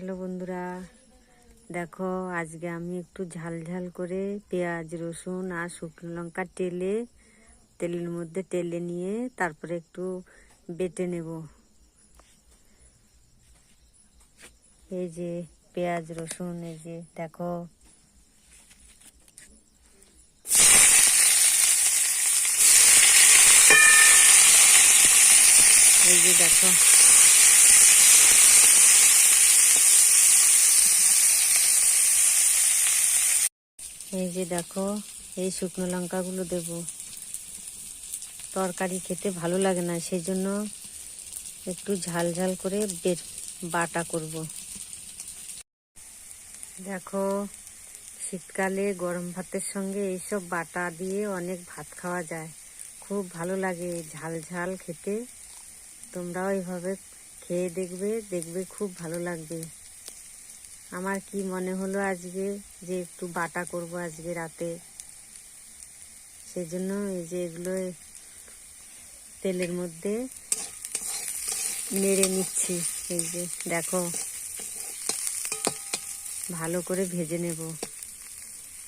Hello বন্ধুরা। দেখো, আজকে আমি একটু ঝাল ঝাল করে পেঁয়াজ, রসুন আর শুকনো লঙ্কা টেলে তেলের মধ্যে টেলে নিয়ে তারপরে একটু বেটে নেব। এই যে পেঁয়াজ, রসুন, এই যে দেখো। এই যে দেখো। এই যে দেখো, এই শুকনো লঙ্কাগুলো দেব। তরকারি খেতে ভালো লাগে না সেই জন্য একটু ঝাল ঝাল করে বের, বাটা করব। দেখো, শীতকালে গরম ভাতের সঙ্গে এইসব বাটা দিয়ে অনেক ভাত খাওয়া যায়। খুব ভালো লাগে ঝাল ঝাল খেতে। তোমরাও এইভাবে খেয়ে দেখবে দেখবে খুব ভালো লাগবে। আমার কি মনে হলো আজকে যে একটু বাটা করব আজকে রাতে? সেই জন্য এই যে এগুলো তেলের মধ্যে নেড়ে নিচ্ছি। এই যে দেখো, ভালো করে ভেজে নেব।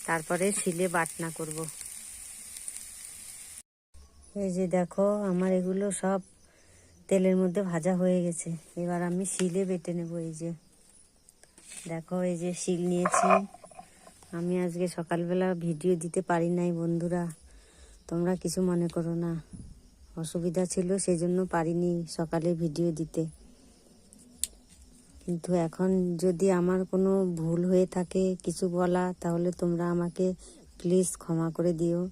তারপরে শিলে বাটনা করব। এই যে দেখো, আমার এগুলো সব তেলের মধ্যে ভাজা হয়ে গেছে। এবার আমি শিলে বেটে নেব এই যে। দেখো, এই যে শিল নিয়েছি। আমি আজকে সকালবেলা ভিডিও দিতে পারি নাই, বন্ধুরা। তোমরা কিছু মনে করো না। অসুবিধা ছিল সেই জন্য পারিনি সকালে ভিডিও দিতে। কিন্তু এখন যদি আমার কোনো ভুল হয়ে থাকে কিছু বলা, তাহলে তোমরা আমাকে প্লিজ ক্ষমা করে দিও।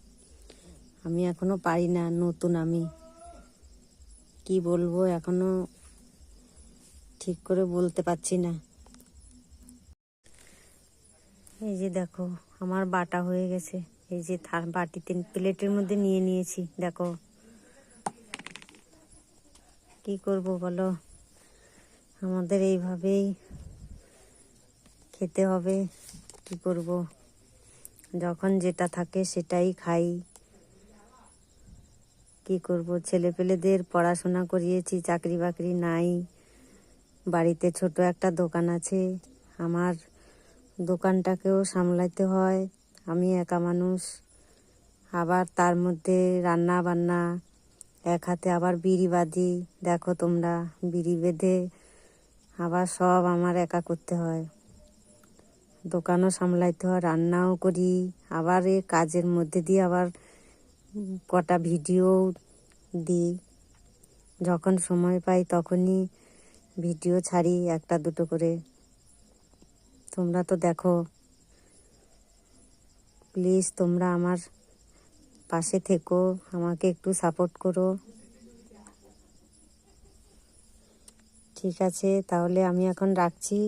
আমি এখনও পারি না, নতুন আমি। কি বলব, এখনও ঠিক করে বলতে পারছি না। এই যে দেখো, আমার বাটা হয়ে গেছে। এই যে থার বাটিতে প্লেটের মধ্যে নিয়ে নিয়েছি, দেখো। কি করব বলো? আমাদের এইভাবেই খেতে হবে। কি করব? যখন যেটা থাকে সেটাই খাই। কি করব? ছেলে পেলেদের পড়াশোনা করিয়েছি, চাকরি বাকরি নাই। বাড়িতে ছোট একটা দোকান আছে। আমার দোকানটাকেও সামলাইতে হয়। আমি একা মানুষ। আবার তার মধ্যে রান্না বান্না এক হাতে আবার বিড়ি বাঁধি দেখো তোমরা, বিড়ি বেঁধে আবার সব আমার একা করতে হয়। দোকানও সামলাইতে হয়, রান্নাও করি। আবার এ কাজের মধ্যে দিয়ে আবার কটা ভিডিও দিই। যখন সময় পাই তখনই ভিডিও ছাড়ি একটা দুটো করে। তোমরা তো দেখো। প্লিজ তোমরা আমার পাশে থেকো, আমাকে একটু সাপোর্ট করো। ঠিক আছে, তাহলে আমি এখন রাখছি।